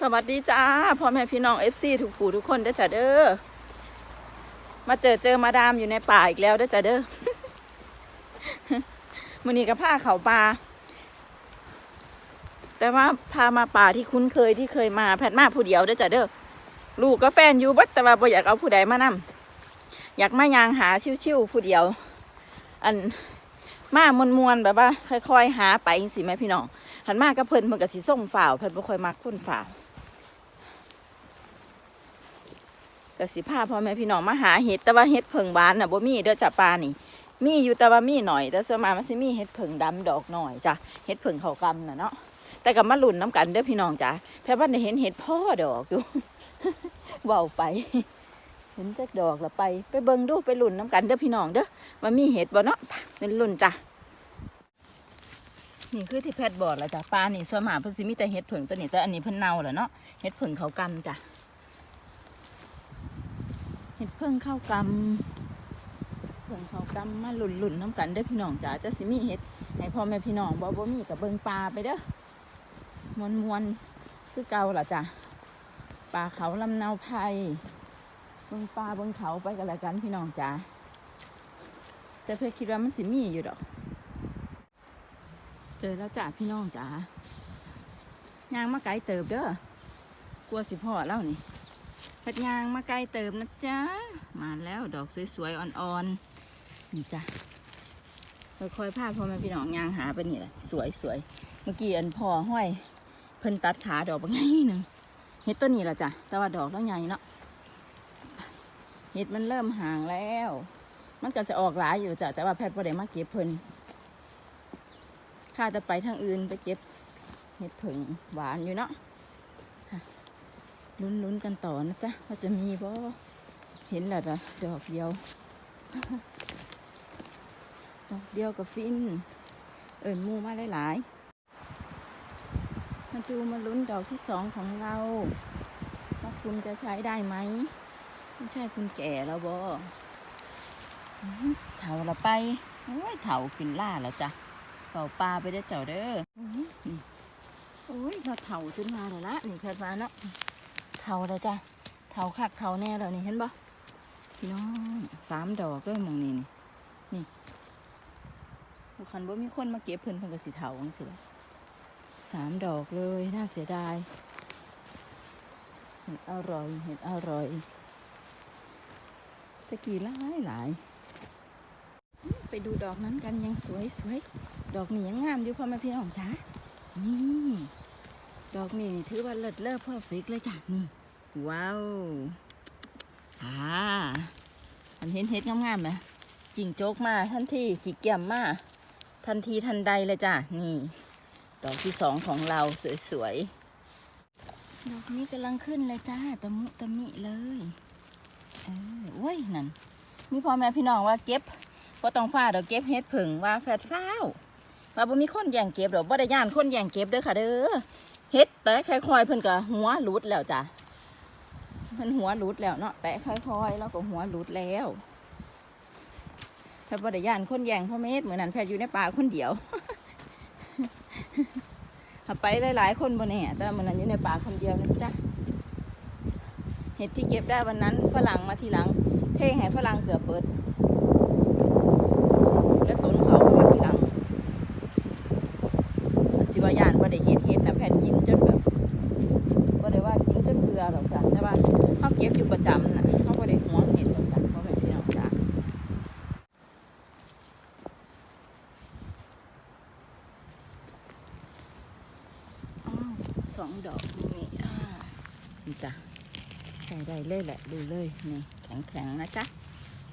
สวัสดีจ้าพ่อแม่พี่น้องเอฟซีทุกผู้ทุกคนเด้จ้าเด้อมาเจอเจอมาดามอยู่ในป่าอีกแล้วเด้จ้าเด้อมือนี้กับผ้าเขาป่าแต่ว่าพามาป่าที่คุ้นเคยที่เคยมาแพทมาผู้เดียวเด้จ้าเด้อลูกก็แฟนอยู่บัดแต่ว่าบ่อยากเอาผู้ใดมานํอยากมายางหาชิวๆผู้เดียว อันมามวนๆแบบว่าค่อยๆหาไปสิแม่พี่น้องหันมากก็เพิ่นเพิ่นก็สิส่งฝ่าวเพิ่นบ่ค่อยมักคนฝ่าว กสิพาพ่อแม่พี่น้องมาหาเห็ดแต่ว่าเห็ดเผิงบานน่ะบ่มีเด้อจ้ะปลานี่ มีอยู่แต่ว่ามีหน่อย แต่ส่วนมากมันสิมีเห็ดเผิงดำดอกหน่อยจ้ะเห็ดเผิงเขากำน่ะเนาะแต่กับมาลุ่นน้ำกันเด้อพี่น้องจ้ะแพ่ว่านได้เห็นเห็ดพ่อดอกอยู่เว้าไป เห็นจักดอกละไป ไปเบิ่งดูไปลุ่นน้ำกันเด้อพี่น้องเด้อว่ามีเห็ดบ่เนาะเป็นลุ่นจ้ะนี่คือที่แพทย์บอกแล้วจ้ะปลานี่ส่วนมากเพิ่นสิมีแต่เห็ดเผิงตัวนี้แต่อันนี้เพิ่นเน่าแล้วเนาะเห็ดเผิงเขากำจ้ะ เห็ดเพิ่งเข้ากำเพิ่งเข้ากำมาหลุนหลุนๆน้ำกันเด้อพี่น้องจ๋าจะสิมีเห็ดให้พ่อแม่พี่น้องบ่บ่มีกับเบิงปลาไปเด้อมวนมวนคือเก่าล่ะจ้ะปลาเขาลำเนาไพรเบิงปลาเบิงเขาไปกันละกันพี่น้องจ๋าแต่เพื่อคิดว่ามันสิมีอยู่ดอก เจอแล้วจ้ะพี่น้องจ๋ายางมาไกลเติบเด้อกลัวสิพ่อเล่านี่ พัดยางมาไกลเติมนะจ๊ะ มาแล้วดอกสวยๆ อ่อนๆ นี่จ้ะค่อยๆพาพ่อแม่พี่น้องยางหาไปนี่แหละ สวยๆ เมื่อกี้อันพ่อห้อย เพิ่นตัดขาดอกบางไงหนึ่งเห็ดต้นนี้ละจ้ะ แต่ว่าดอกแล้วใหญ่เนาะ เห็ดมันเริ่มห่างแล้ว มันก็จะออกหลายอยู่จ้ะ แต่ว่าแพทย์พอได้มาเก็บเพิ่นข้าจะไปทางอื่นไปเก็บเห็ดผึ่งหวานอยู่เนาะ ลุ้นลุ้นๆกันต่อนะจ๊ะว่าจะมีบ่เห็นแล้วนะดอกเดียว ดอกเดียวกับฟิน เอิญมูมาหลายๆมาดูมาลุ้นดอกที่สองของเราว่าคุณจะใช้ได้ไหมไม่ใช่คุณแก่แล้วบ่เถาละไปโอ้ยเถาขึ้นล่าแล้วจ้ะเป่าปลาไปได้เจ้าเด้อโอ้ยเราเถาขึ้นมาแล้วละนี่แค่มาเนาะ เทาแล้วจ้ะเทาคักเทาแน่แล้วนี่เห็นปะพี่น้องสามดอกด้วยมองนี่นี่นี่บุคันว่ามีคนมาเก็บเพิ่นเพิ่นก็สีเทาจังสิล่ะสามดอกเลยน่าเสียดายเห็ดอร่อยเห็ดอร่อยตะกี้หลายหลายไปดูดอกนั้นกันยังสวยสวยดอกนี้ยังงามอยู่พ่อแม่พี่น้องจ้านี่ ดอกนี่ถือว่าเลิศเลิศเพอร์เฟกเลยจ้ะนี่ ว้าวอ่าอันเห็นเห็ดงามๆไหมจิงโจกมาทันทีขีเกียมมาทันทีทันใดเลยจ้ะ นี่ ดอกที่สองของเราสวยๆ ดอกนี้กำลังขึ้นเลยจ้าตะมุตะมิเลยเออโอ้ยนั่นมีพ่อแม่พี่น้องว่าเก็บพอต้องฟ้าดอกเก็บเห็ดผึ่งว่าแฟดฟ้าวว่าบ่มีคนแย่งเก็บดอกบ่ได้ย่านคนแย่งเก็บเด้อค่ะเด้อเฮ็ดแต่ค่อยเพิ่นก็หัวหลุดแล้วจ้ะ เพิ่นหัวหลุดแล้วเนาะแต่ค่อยๆแล้วก็หัวหลุดแล้วแพทย์บ่ได้ย่านคนแย่งพ่อเมธเหมือนนั้นแพทย์อยู่ในป่าคนเดียวไปหลายๆคนบ่แน่แต่เหมือนนั้นอยู่ในป่าคนเดียวนะจ๊ะเห็ดที่เก็บได้วันนั้นฝรั่งมาทีหลัง เพ่งให้ฝรั่งเกือบเปิด แล้วตนเขาก็มาทีหลัง สิว่าย่านบ่ได้เฮ็ดเฮ็ดนะแผ่นกินจนแบบบ่ได้ว่ากินจนเบื่อหรอกจ้ะแต่ว่าเฮาเก็บอยู่ประจำนะเฮาบ่ได้หวงเฮ็ดหรอกจ้ะเพราะแม่พี่น้องจ้ะอ้าสองดอกนี่อ่านี่จ้ะใส่ได้เลยแหละดูเลยนี่แข็งแข็งๆนะจ๊ะ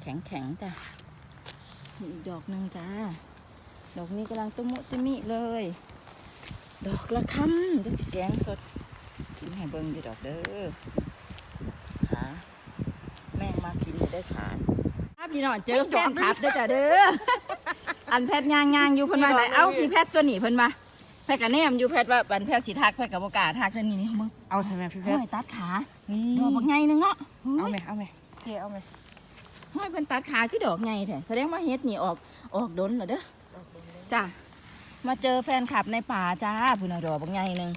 แข็งแข็งๆจ้ะอีกดอกหนึ่งจ้าดอกนี้กำลังตุ้มุติมิเลย ดอกละคำเดี๋ยสิแกงสดกินให้เบิ่งอยู่ดอกเด้อ มากินได้ขาดครับพี่น้องเจอแฟนคลับเด้อจ้ะเด้ออันแพทย์ยางยางอยู่เพิ่นว่าไหนเอ้าพี่แพทย์ตัวนี้เพิ่นว่าแพทย์กับแนมอยู่แพทย์ว่าปันแพทย์สิทักแพทย์กับโอกล้าทักเท่านี้นี่มึงเอาใช่ไหมพี่เพห้ชอรยตัดขานี่ดอกบักใหญ่หนึงเนาะเอาไหมเอาไหมเทเอาไหมห้อยเพิ่นตัดขาคือดอกใหญ่แท้แสดงว่าเฮ็ดนี่ออกออกดนแล้วเด้อจ้ะมาเจอแฟนคลับในป่าจ้าพุ่นน่ะดอกบักใหญ่หนึง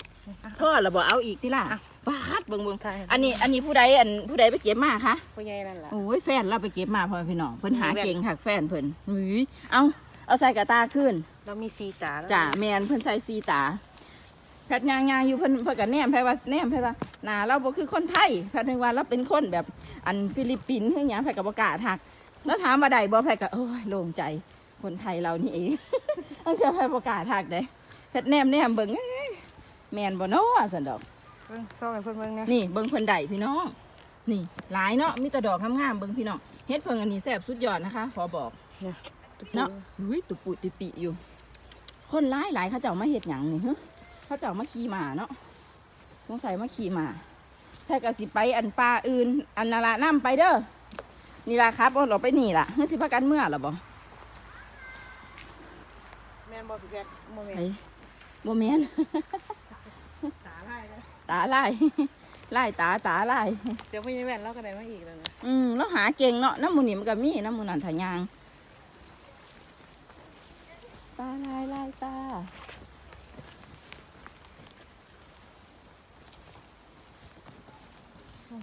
พ่อละบ่เอาอีกติล่ะ ปาดเบิ่งเบิ่งถ่ายอันนี้อันนี้ผู้ใดอันผู้ใดไปเก็บมาคะผู้ใหญ่นั่นล่ะโอ้ยแฟนเราไปเก็บมาพ่อแม่พี่น้องเพิ่นหาแม่นเก่งคักแฟนเพิ่นหืยเอาเอาใส่กระตาขึ้น เรามีสีตาแล้วจ้าแมนเพิ่นใส่สีตาแพทย์ยางยางอยู่เพิ่นเพิ่นก็แนมแพทย์ว่าแนมแพทย์ว่าหน้าเราบ่คือคนไทยแพทย์นึกว่าเราเป็นคนแบบอันฟิลิปปินส์คือหยังแพทย์ก็บ่กล้าทัก แล้วถามว่าใดบ่แพทย์ก็โอ้ยโล่งใจคนไทยเรานี่เองอันคือแพทย์บ่กล้าทักเด้แพทย์แนมแนมเบิ่งเอ้ยแม่นบ่เนาะซั่นดอก เบิ่งซ่องให้เพิ่นเบิ่งนะนี่เบิ่งเพิ่นได้พี่น้อง นี่หลายเนาะมีแต่ดอกงามๆเบิ่งพี่น้องเฮ็ดเพิ่งอันนี้แซ่บสุดยอดนะคะ ขอบอกเนาะอุ้ยตุปุติปิอยู่ คนร้ายหลายเขาเจ้ามาเฮ็ดหยังนี่ฮะเขาเจ้ามาขี่หมาเนาะสงสัยมาขี่หมาถ้ากะสิไปอันปลาอื่น อันนาละน้ำไปเด้อนี่ล่ะครับเอาเราไปนี่ล่ะเฮ้ยสิพากันเมื่อหรอบ่แม่นบ่พี่แพทย์บ่แม่นไอ้บ่แม่นตาลายแล้ว ตาลายลายตาตาลายเดี๋ยวพี่ใหญ่แว่นเราก็ได้มาอีกแล้วนะอืมแล้วหาเก่งเนาะน้ำมูนี่มันก็มีน้ำมูนันทายางตาลายลายตา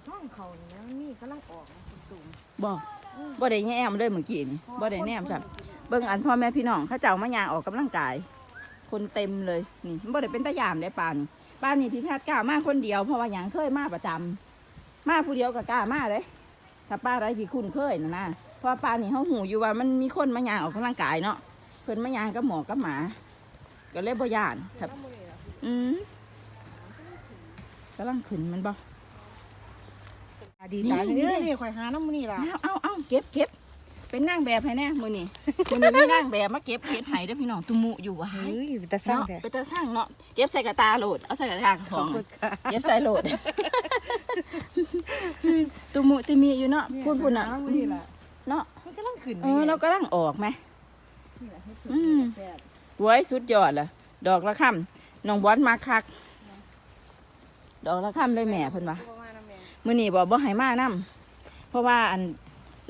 ห้องเขานี่นะนี่กำลังออกนะคุณตุ่มบอกบ่ได้แง้มเลยเมื่อกี้นี่บ่ได้แนมจ้ะเบิ่งอันพ่อแม่พี่น้องเขาเจ้ามายางออกกำลังกาย คนเต็มเลยนี่บ่ได้เป็นตะยามได้ปานนี่ ปานนี่พี่แพทย์กล้ามาคนเดียวเพราะว่าหยังเคยมาประจำมาผู้เดียวก็กล้ามาเลยถ้าป้าอะไรที่คุ้นเคยนะนะเพราะว่าปานนี่เขาหูอยู่ว่ามันมีคนมายางออกกำลังกายเนาะเพิ่นมายางกับหมอกับหมา ก็เลยบ่ย่านครับน้ำมือล่ะอืมกำลังขึ้นมันบ่ตาดีตานี่เอ้ยนี่ข่อยหาน้ำมือนี่ล่ะเอาเอาเอาเก็บเก็บ เป็นนางแบบให้แน่มือนี่มือนี่มีนางแบบมาเก็บเห็ดไห้เด้อพี่น้องตุมุอยู่วะเฮ้ยเป็นตาสร้างเนาะแต่ไปตาสร้างเนาะเก็บใส่กระตาโหลดเอาใส่กระตาของเก็บใส่โหลดตุมุติมีอยู่เนาะพูดพูดน่ะน้ำมือนี่ล่ะเนาะมันกำลังขึ้นเออเรากำลังออกไหมนี่ล่ะให้อืมแซ่บไว้สุดยอดล่ะ ดอกละค่ำน้องบอสมาคัก ดอกละค่ำเลยแม่เพิ่นว่าประมาณนั้นแม่มื้อนี้บ่บ่ให้มานํเพราะว่าอัน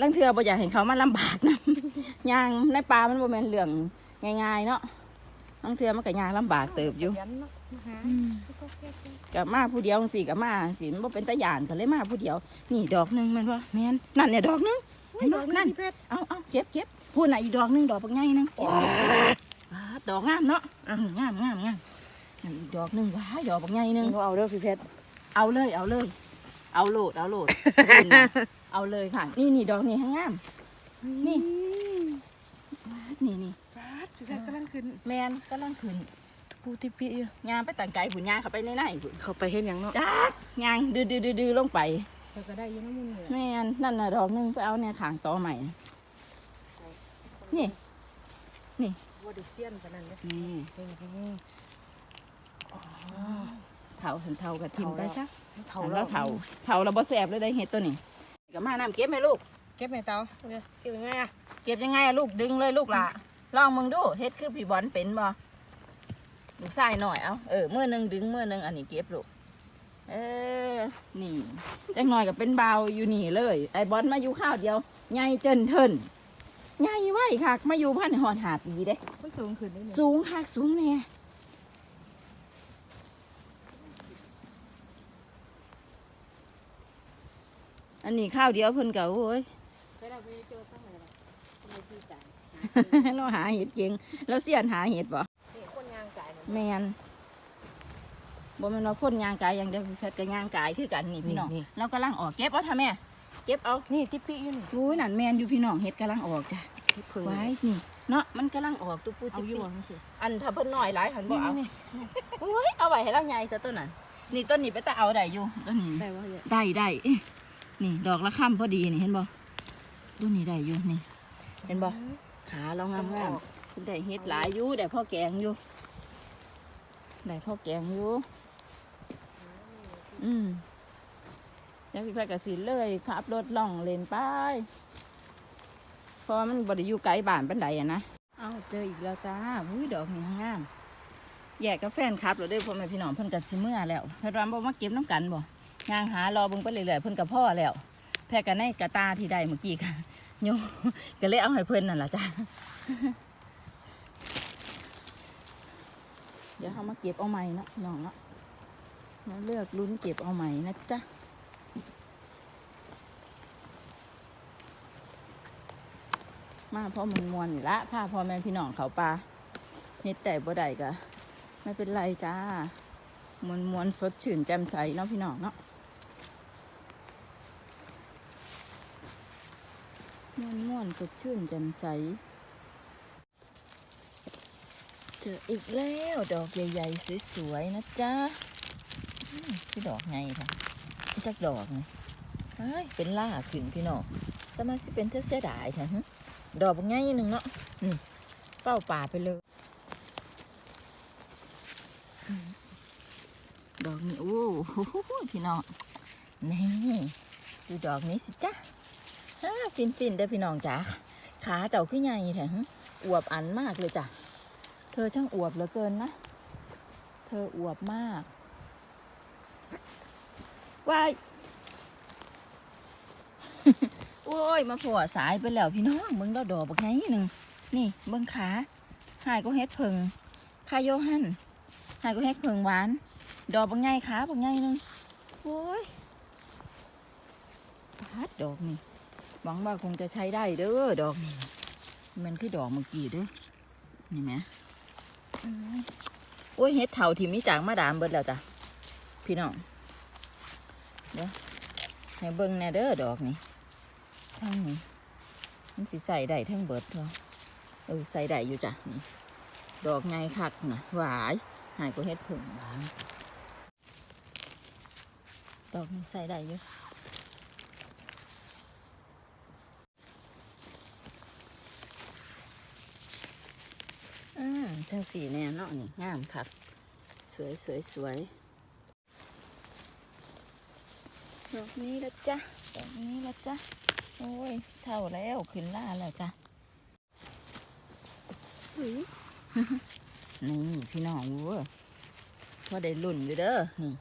ลังเทื่อบ่อยากให้เขามาลำบากนํย่างในป่ามันบ่แม่นเรื่องง่ายๆเนาะลังเทื่อมันก็ย่างลำบากเติบอยู่ยันเนาะมาหาก็แค่ๆก็มาผู้เดียวจังซี่ก็มาสิมันบ่เป็นตาย่านก็เลยมาผู้เดียว นี่ดอกหนึงแม่นบ่แม่นนั่นเนี่ยดอกหนึงเฮ้เห็ยนดบ่อกนั่นั่นนเพชรเอาเอาเก็บเก็บพูดน่ะอีกดอกหนึงดอกบักใหญ่หนึงเก็บว้าดอกงามเนาะอืมงามงามงามนั่นอีกดอกหนึงว้ายดอกบักใหญ่หนึงเอาเด้อพี่เพชรเอาเลยเอาเลย เอาโหลดเอาโหลด เอาเลยค่ะ นี่นี่ดอกนี่ข้างงาม นี่ว้าดนี่นี่ฟาดพี่เพชรกำลังขึ้นแมนกำลังขึ้นปูติปิอยู่ยางไปต่างไกลผุนยางเข้าไปในในผุนเขาไปเห็นอย่างเนาะจ้ากยางดื้อดื้อดื้อดื้อลงไปเราก็ได้อยินน้ำมือนี่แมนนั่นน่ะดอกหนึงไปเอาเนี่ยขางต่อใหม่ นี่ว่าได้เสี้ยนปานนั้นเลยนี่นี่เถาถึงเถากับทิมไปซะเท่าเถาแล้แล้ววเถาเถาเราบ่แสบเลยได้เห็ดตัวนี้ ก็มาน้ำเก็บไหมลูก เก็บไหมเตาเก็บยังไงอะเก็บยังไงอะลูกดึงเลยลูกล่ะลองมึงดูเฮ็ดคือพี่บอลเป็นบ่ลูกชายหน่อยเอาเออมือหนึงดึงมือหนึงอันนี้เก็บลูกเออนี่จังหน่อยก็เป็นเบาอยู่นี่เลย ไอ้บอลมาอยู่ข้าวเดียวใหญ่เจินเทินใหญ่ไว้คักมาอยู่พันหอดหาปีเด้มันสูงขึ้นได้เนี่ยสูงคักสูงแน่ อันนี้ข้าวเดียวเพิ่นก็โอ้ยไปเราไปเจอข้างไหนล่ะทำไมพี่จ่ายเราหาเห็ดเก่งเราเสียนหาเห็ดบ่นี่คนยางจ่ายเนี่ยแมนบ่แม่นว่าคนย่างกายอย่างเดียวแพทย์ก็ย่างกายคือกันนี่พี่น้องเรากำลังออกเก็บเอาท่าแม่เก็บเอานี่ติปิอยู่นี่อุ้ยนั่นแมนอยู่พี่น้องเห็ดกำลังออกจ้ะที่พึ่งไว้นี่เนาะมันกำลังออกตุ๊ปูเอาติ๊อยู่บบ่มันสิอันถ้าเพิ่นน้อยหลายหันบ่เอานี่อุ้ยเอาไว้ให้เราใหญ่ซะต้นนั้นนี่ต้นนี้ไปแต่เอาได้อยู่ต้นนี้ได้ว่าเยอะได้ได้เอ๊ะ นี่ดอกละค่ำพอดีนี่เห็นบ่ต้นนี้ได้อยู่นี่ เห็นบ่ขาเรางามงามได้เห็ดหลายอยู่ได้พ่อแกงอยู่ได้พ่อแกงอยู่อืมแล้วพี่แพทย์กสิเลยขับรถล่องเลนไปเพราะมันบริยู่ไกลบ้านปันใดอะนะเอาเจออีกแล้วจ้าอุ้ยดอกนี่งามแยกกับแฟนครับเราได้พ่อแม่พี่น้องเพิ่นกันสิเมื่อแล้วเพิ่นว่าบ่มาเก็บน้ำกันบ่ ย่างหารอเบิ่งไปเรื่อยๆเพิ่นกับพ่อแล้ว แพรกันในกระตาที่ได้เมื่อกี้ค่ะโยก็เลยเอาให้เพิ่นนั่นล่ะจ้าเดี๋ยวเขามาเก็บเอาใหม่นะน้องเนาะมาเลือกลุ้นเก็บเอาใหม่นะจ๊ะมาพราะมันมวนอยู่ละพาพ่อแม่พี่น้องเขาปลาเฮ็ดแต่บ่ได้ก็ไม่เป็นไรจ้ามวนมวนสดชื่นแจ่มใสเนาะพี่น้องเนาะ มวนมวนสดชื่นแจ่มใส เจออีกแล้วดอกใหญ่ๆสวยๆนะจ๊ะอืมคือดอกไงคะจักดอกไงเฮ้ยเป็นล่าขึ้นพี่น้องแต่มันสิเป็นเท่าเสียดายค่ะดอกง่ายหนึ่งเนาะนี่เฝ้าป่าไปเลย ดอกนี้โอ้โหพี่น้องนี่ดูดอกนี้สิจ๊ะฮ่า ฟินฟินๆเด้พี่น้องจ๋าขาเจ้าขึ้นใหญ่แท้หึอวบอันมากเลยจ้ะ เธอช่างอวบเหลือเกินนะ เธออวบมากว้ายโอ้ย มาผัวสายไปแล้วพี่น้องเบิ่งดอกดอกบักไงหนึ่งนี่เบิ่งขาหายก็เฮ็ดเพิงคาโยฮันหายก็เฮ็ดเพิงหวาน ดอกบักไงขาบักไงหนึ่งโอ้ยพัดดอกนี่ หวังว่าคงจะใช้ได้เด้อดอกนี่มันคือดอกเมื่อกี้เด้อนี่ไหมอืมโอ้ยเฮ็ดเท่าที่มีจากมาดามเบิดแล้วจ้ะพี่น้องเดี๋ยวให้เบิ่งแหน่เด้อดอกนี่ทั้งนี้มันสิใส่ได้ทั้งเบิดเถอะเออใส่ได้อยู่จ้ะนี่ดอกไงคักนะหวายหายก็เฮ็ดผึ่งบางดอกนี้ใส่ได้อยู่อืม จังสีแน่เนาะนี่งามคักสวยสวยสวยดอกนี้ละจ้ะดอกนี้ละจ้ะโอ้ยเท่าแล้วขึ้นล่าแล้วจ้ะอุ๊ยนี่พี่น้องเว้ยพอได้ลุ่นอยู่เด้อนี่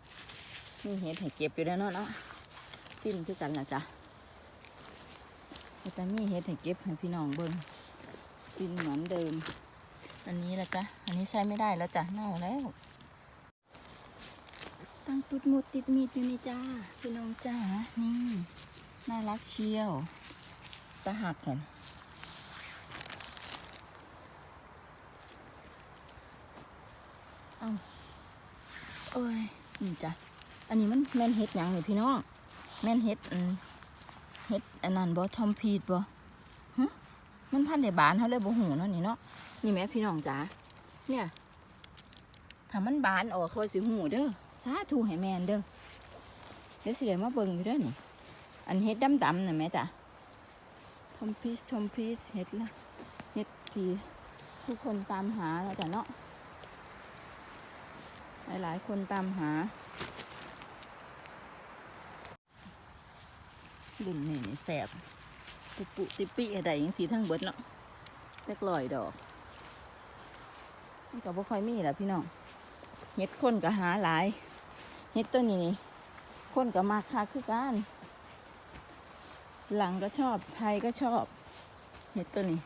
นี่เห็ดให้เก็บอยู่แล้วเนาะเนาะฟินคือกันละจ้ะแต่มีเห็ดให้เก็บให้พี่น้องเบิ่งฟินเหมือนเดิม อันนี้ละจ้ะ อันนี้ใช้ไม่ได้แล้วจ้ะเน่าแล้ว ตั้งตุดมุดติดมีดอยู่นี่จ้าพี่น้องจ้า นี่ น่ารักเชียวตะหักกันเอาโอ้ย นี่จ้ะ อันนี้มันแม่นเฮ็ดหยังนี่พี่น้อง แม่นเฮ็ดอันเฮ็ดอันนั้นบ่ทอมพีดบ่ฮะ มันพันในบานเขาเลยบ่หูเนาะนี่เนาะนี่แม่พี่น้องจ๋าเนี่ยถ้ามันบานออกคอยสิหูเด้อสาธุให้แมนเด้อเดี๋ยวสิได้มาเบิ่งอยู่ด้อนี่อันเฮ็ดดำๆน่ะแม่จ้ะทอมพีสทอมพีสเฮ็ดละเฮ็ดทีทุกคนตามหาแล้วจ้ะเนาะหลายๆคนตามหารุ่นนี่นี่แสบ ติปุติปิอะไรยังสีทั้งเบิดเนาะจักลอยดอกมันก็บ่ค่อยมีแหละพี่น้องเห็ดคนก็หาหลายเห็ดตัวนี้นี่คนก็มากค่าคือกันหลังก็ชอบไทยก็ชอบเห็ดตัวนี้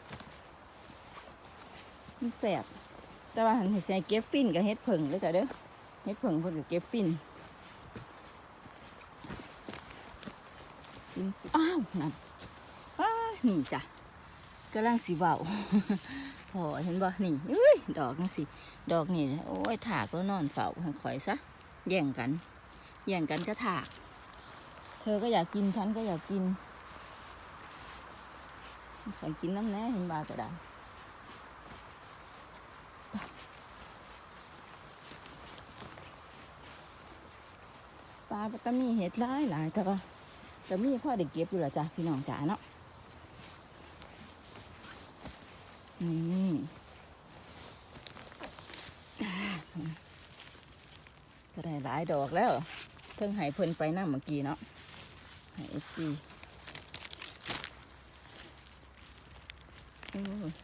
มันแสบแต่ว่าหันเห็ดใส่เก็บฟินกับเห็ดผึ่งเลยจ้ะเด้อเห็ดผึ่งเพิ่นก็เก็บฟินฟินอ้าวนั่น นี่จ้ะกำลังสีเบาพอเห็นบ่นี่อุ้ยดอกนี่สิดอกนี่โอ้ยถากแล้วนอนเฝ้าให้ข่อยซะแย่งกัน แย่งกันก็ถาก เธอก็อยากกินฉันก็อยากกินข่อยกินน้ำแน่เห็นบาก็ได้ปลาก็มีเห็ดหลายหลายแต่ว่าแต่มีพ่อเด็กเก็บอยู่ละจ้ะพี่น้องจ๋าเนาะ นี่ก็ได้หลายดอกแล้วเพิ่งหายเพิ่นไปน้าเมื่อกี้เนาะหายเอฟซีโอ้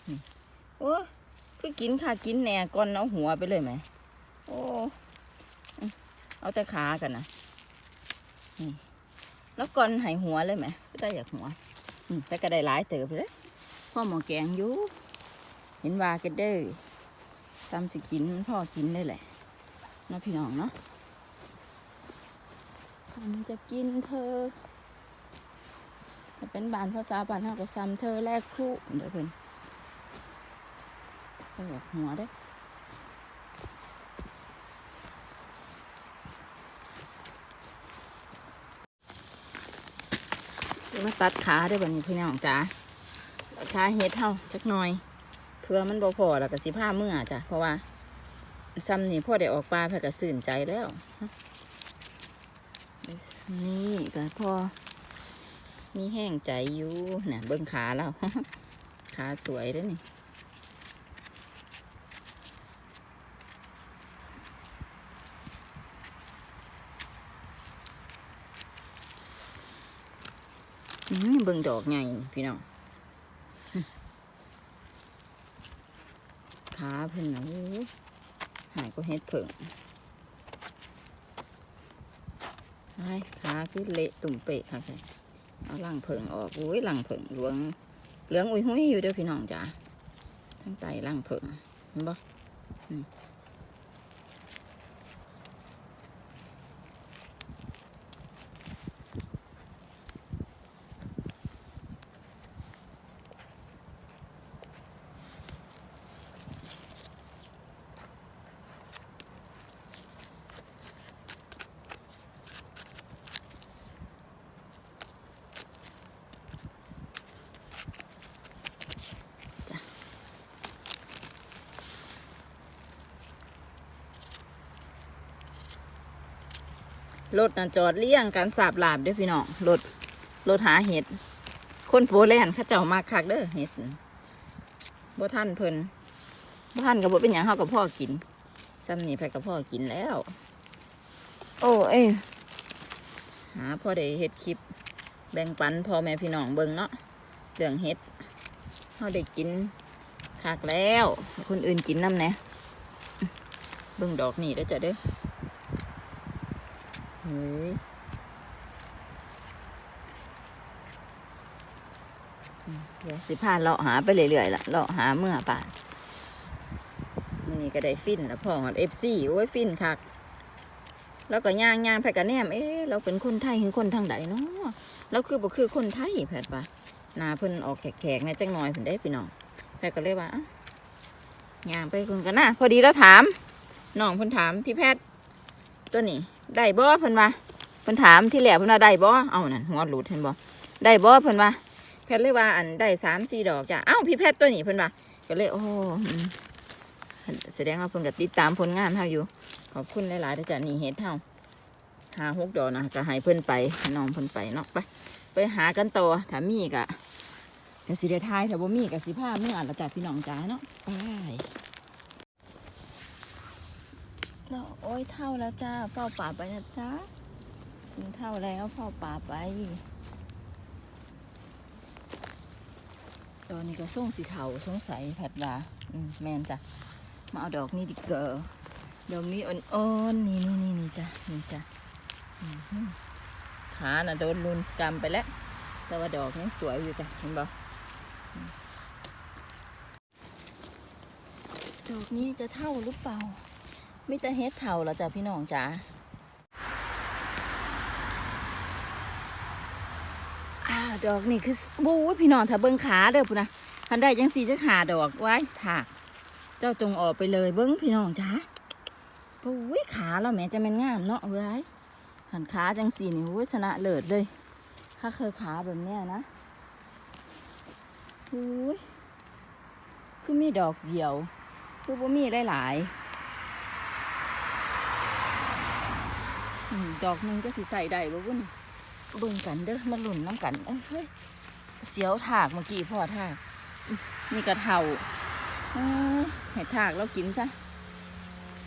นี่โอ้คือกินค่ะกินแหน่ก่อนเอาหัวไปเลยไหม โอ้ เอาแต่ขากันนะนี่แล้วก่อนหายหัวเลยไหมก็ได้อยากหัวแต่ก็ได้หลายเติบเลยพ่อหมอแกงอยู่ เห็นว่ากันเด้อตามสิกินพ่อกินได้แหละเนาะพี่น้องเนาะฉันจะกินเธอถ้าเป็นบานภาษาบานเฮาก็ซ้ำเธอแลกคู่เด้อเพิ่นไปออกหัวได้อมาตัดขาได้บัดนี้พี่น้องจ๋าขาเฮ็ดเฮาจักหน่อย เพื่อมันบ่พอแล้วก็สิพาเมื่อจ้ะ เพราะว่าซ้ำนี่พ่อได้ออกปลาเพื่อก็สื่นใจแล้ว นี่ก็พอ มีแห้งใจอยู่เนี่ยเบิ้งขาแล้วขาสวยแล้วยนี่อื้อเบิ่งดอกไงพี่น้อง ขาเพิ่นนะโอ้หายก็เฮ็ดเผิงหายขาคือเละตุ่มเปะค่ะใช่เอาหลังเผิงออกอุ้ยหลังเผิงเหลืองเหลืองอุ้ยหุ้ยอยู่เด้อพี่น้องจ๋าทั้งไตหลังเผิงเห็นบ่ รถน่ะจอดเลี่ยงการสาบลาบด้อพี่น้องรถรถหาเห็ด คนโปแลนด์เขาเจ้ามาคักเด้อเห็ดบ่ท่านเพิ่นบ่ท่านกับบ่เป็นหยังเฮากับพ่อกินซ้ำนี่ไปกับพ่อกินแล้ว โอ้เอ้หาพ่อได้เฮ็ดคลิป แบ่งปันพ่อแม่พี่น้องเบิ่งเนาะเรื่องเฮ็ดเฮาได้กินคักแล้ว คนอื่นกินน้ำแหน่เบิ่งดอกนี่เด้จ้ะเด้อ เฮ้ยอืมเดี๋ยวสิพาเลาะหาไปเรื่อยๆล่ะเลาะหาเมื่อป่านมันนี่ก็ได้ฟินแล้วพ่อหอดเอฟซีโอ้ยฟินคัก แล้วก็ย่างย่างไปกันแนมเอ๊ะเราเป็นคนไทยคือคนทางใดเนาะเราคือบ่คือคนไทยแผดปะนาเพิ่นออกแขกๆในะจังหน่อยเพิ่นได้พี่น้องแพทย์ก็เลยว่าเอ้าย่างไปคนกันนะพอดีแล้วถามน้องเพิ่นถามพี่แพทย์ตัวนี้ ได้บ่เพิ่นว่าเพิ่นถามที่แหลกเพิ่นว่าได้บ่เอานั่นหัวหลุดเห็นบ่ได้บ่เพิ่นว่าแพทย์เลยว่าอันได้สามสี่ดอกจ้ะเอ้าพี่แพทย์ตัวนี้เพิ่นว่าก็เลยโอ้แสดงว่าเพิ่นก็ติดตามผลงานเฮาอยู่ขอบคุณหลายๆที่จะนี่เฮ็ดเฮาหาหกดอกนะก็ให้เพิ่นไปน้องเพิ่นไปเนาะไป ไปหากันต่อถ้ามีก็กสิได้ทายถ้าบ่มีกสิพาเมื่อละจ้ะพี่น้องจ๋าเนาะไป เนาะโอ้ยเท่าแล้วจ้าเฝ้าป่าไปนะจ้าถึงเท่าแล้วเฝ้าป่าไปตอนนี้ก็ส่งสีเทาสงสัยผัดว่าอืมแมนจ้ะมาเอาดอกนี้ดีเกอดอกนี้อ่อนๆนี่นี่นี่นี่จ้ะนี่จ้ะอื้อหือขาน่ะโดนลุนสกรรมไปแล้ว แต่ว่าดอกยังสวยอยู่จ้ะเห็นบ่ดอกนี้จะเท่าหรือเปล่า ม่แต่เฮ็ดเท่าแล้วจ้ะพี่น้องจ๋าดอกนี่คือบู๊พี่น้องถ้าเบิ้งขาเด้อพุ่นนะทันได้ยังสีจะขาดอกไว้ถากเจ้าจงออกไปเลยเบิ้งพี่น้องจ้าโอ้ยขาเราแหม่จะเป็นงามเนาะเว้ยหันขาจังสีนี่โอ้ยชนะเลิศเลย ถ้าเคยขาแบบเนี้ยนะโอ้ยคือมีดอกเดียวคือบ่มีหลายๆอืม ดอกหนึงก็สิใส่ได้บ่บุ่นเบิ่งกันเด้อมาหลุ่นน้ำกันเอ้ยเฮ้ยเสียวถากเมื่อกี้พ่อถากนี่กระเทาเอ้ยให้ถากแล้วกินซะ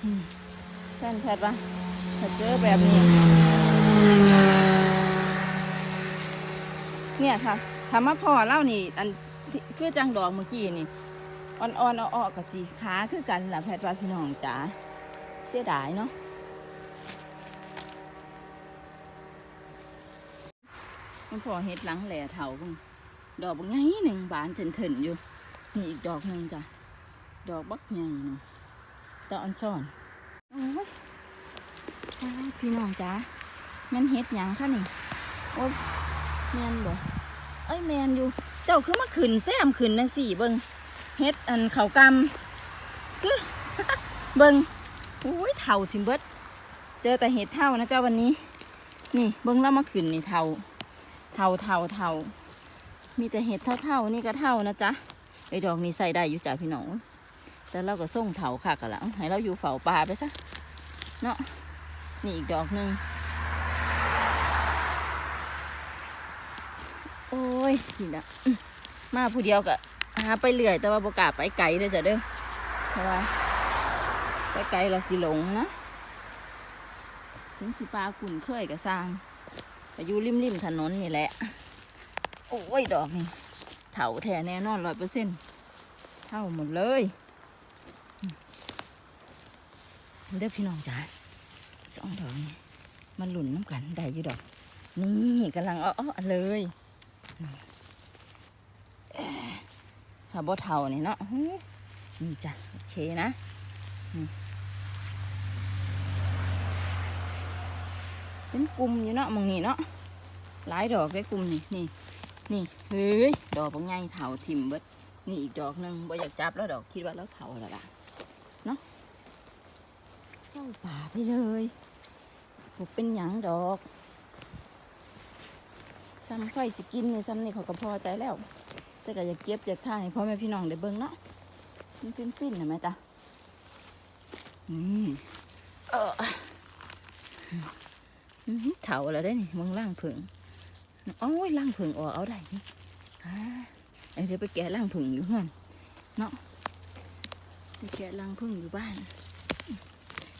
อืมแฟนแพทย์ปะถ้าเจอแบบนี้ เนี่ยค่ะถามาพ่อเล่านี่ อันคือจังดอกเมื่อกี้นี่อ่อนๆอออกกับสีขาคือกันแหละแพทย์ว่าพี่น้องจ๋าเสียดายเนาะ มันพอเฮ็ดหลังแหล่เถาบุ้งดอกบางไงหนึ่งบานเถินๆอยู่ นี่อีกดอกหนึ่งจ้ะ ดอกบักใหญ่เนาะตอนซ่อนโอ้ยโอ้ยพี่น้องจ้าม่นเฮ็ดหยังคะนี่โอ้แมนบ่เอ้ยแมนอยู่ เจ้าคือมาขึ้นแซมขึ้นจังสี่เบิงเฮ็ดอันเขากำคือเบิงอุ้ยเท่าทิมเบิดเจอแต่เห็ดเท่านะเจ้าวันนี้ นี่เบิงแล้วมาขึ้นนี่เท่า เท่าเท่าเท่ามีแต่เห็ดเท่าเท่านี่ก็เท่านะจ๊ะไอ้ดอกนี้ใส่ได้อยู่จ้ะพี่น้องแต่เราก็ส่งเท่าค่ะกันแล้วให้เราอยู่เฝ้าป่าไปซะเนาะนี่อีกดอกหนึ่งโอ้ยนี่นะมาผู้เดียวก็หาไปเรื่อย แต่ว่าบกล้าไปไกลเด้อจ้ะเด้อเพราะว่าไปไกลเราสิหลงนะถึงสิปลาขุ่นเคยกับสร้าง อยู่ริมริมถนนนี่แหละ โอ้ย ดอกนี่เถาแท้แน่นอนร้อยเปอร์เซ็นต์เท่าหมดเลยเด้อพี่น้องจ๋าสองดอกนี่มันหลุนน้ำกันได้อยู่ดอก นี่กำลังอ้อเลยถ้าบ่เท่านี่เนาะนี่จ้ะโอเคนะ เป็นกลุ่มอยู่เนาะมองนี่เนาะหลายดอกได้กลุ่มนี่นี่นี่เฮ้ยดอกบางไงเถาทิมเบิดนี่อีกดอกหนึ่งบ่อยากจับแล้วดอกคิดว่าแล้วเถาแล้วล่ะเนาะเข้าป่าไปเลยผมเป็นหยังดอกซ้ำไฟสิกินนี่ซ้ำนี่เขาก็พอใจแล้ว แต่ก็อยากเก็บอยากถ่ายให้พ่อแม่พี่น้องได้เบิ่งเนาะมันเป็นฟินเห็นไหมจ๊ะอืมเออ เถาแล้วได้นี่มองล่างผึ่งโอ้ยล่างผึ่งออกเอาได้นี่เดี๋ยวไปแกะล่างผึ่งอยู่เฮือนเนาะไปแกะล่างผึ่งอยู่บ้าน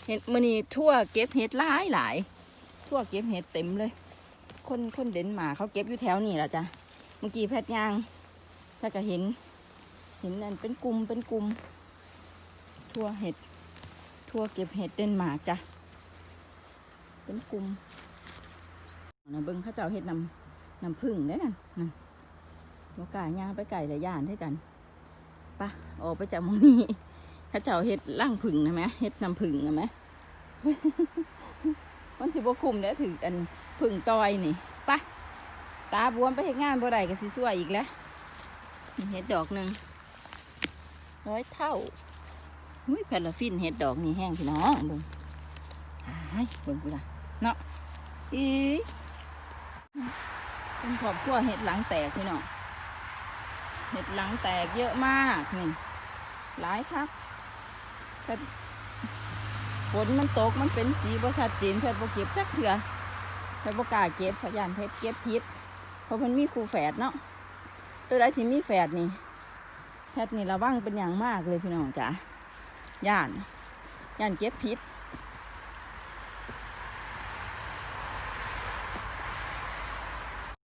เห็ดมือนี้ทั่วเก็บเห็ดหลายหลายทั่วเก็บเห็ดเต็มเลย คนคนเด่นหมาเขาเก็บอยู่แถวนี่แหละจ้ะเมื่อกี้แพทย์ยางแพทย์ก็เห็น เห็นนั่นเป็นกลุ่มเป็นกลุ่มทั่วเห็ดทั่วเก็บเห็ดเด่นหมาจ้ะ เป็นกลุ่มนะเบิ้งข้าเจ้าเฮ็ดนำนำพึ่งได้นั่นนั่นบกล้าย่างไปไก่แต่ย่านให้กันปะออกไปจากมองนี้ข้าเจ้าเฮ็ดล่างพึ่งนะไหมเฮ็ดนำพึ่งนะไหมมันสิบคุมเด้อถืออันพึ่งตอยนี่ปะตาบวมไปเฮ็ดงานบ่ได้ก็สิช่วยอีกแล้วเฮ็ดดอกหนึ่งร้อยเท่าอุ้ยแพลฟินเฮ็ดดอกนี่แห้งพี่น้องเบิ่งไอ้เบิ่งกูละ เนาะอีเป็นครอบครัวเห็ดหลังแตกพี่น้องเห็ดหลังแตกเยอะมากนี่หลายครับแต่ฝนมันตกมันเป็นสีบชัดเจนเพชรบเก็บจักเถื่อเพชรบกาเก็บพยานเพชรเก็บพิษเพราะมันมีครูแฝดเนาะตัวใดที่มีแฝดนี่แพทย์นี่ระวังเป็นอย่างมากเลยพี่น้องจ๋าย่านย่านเก็บพิษ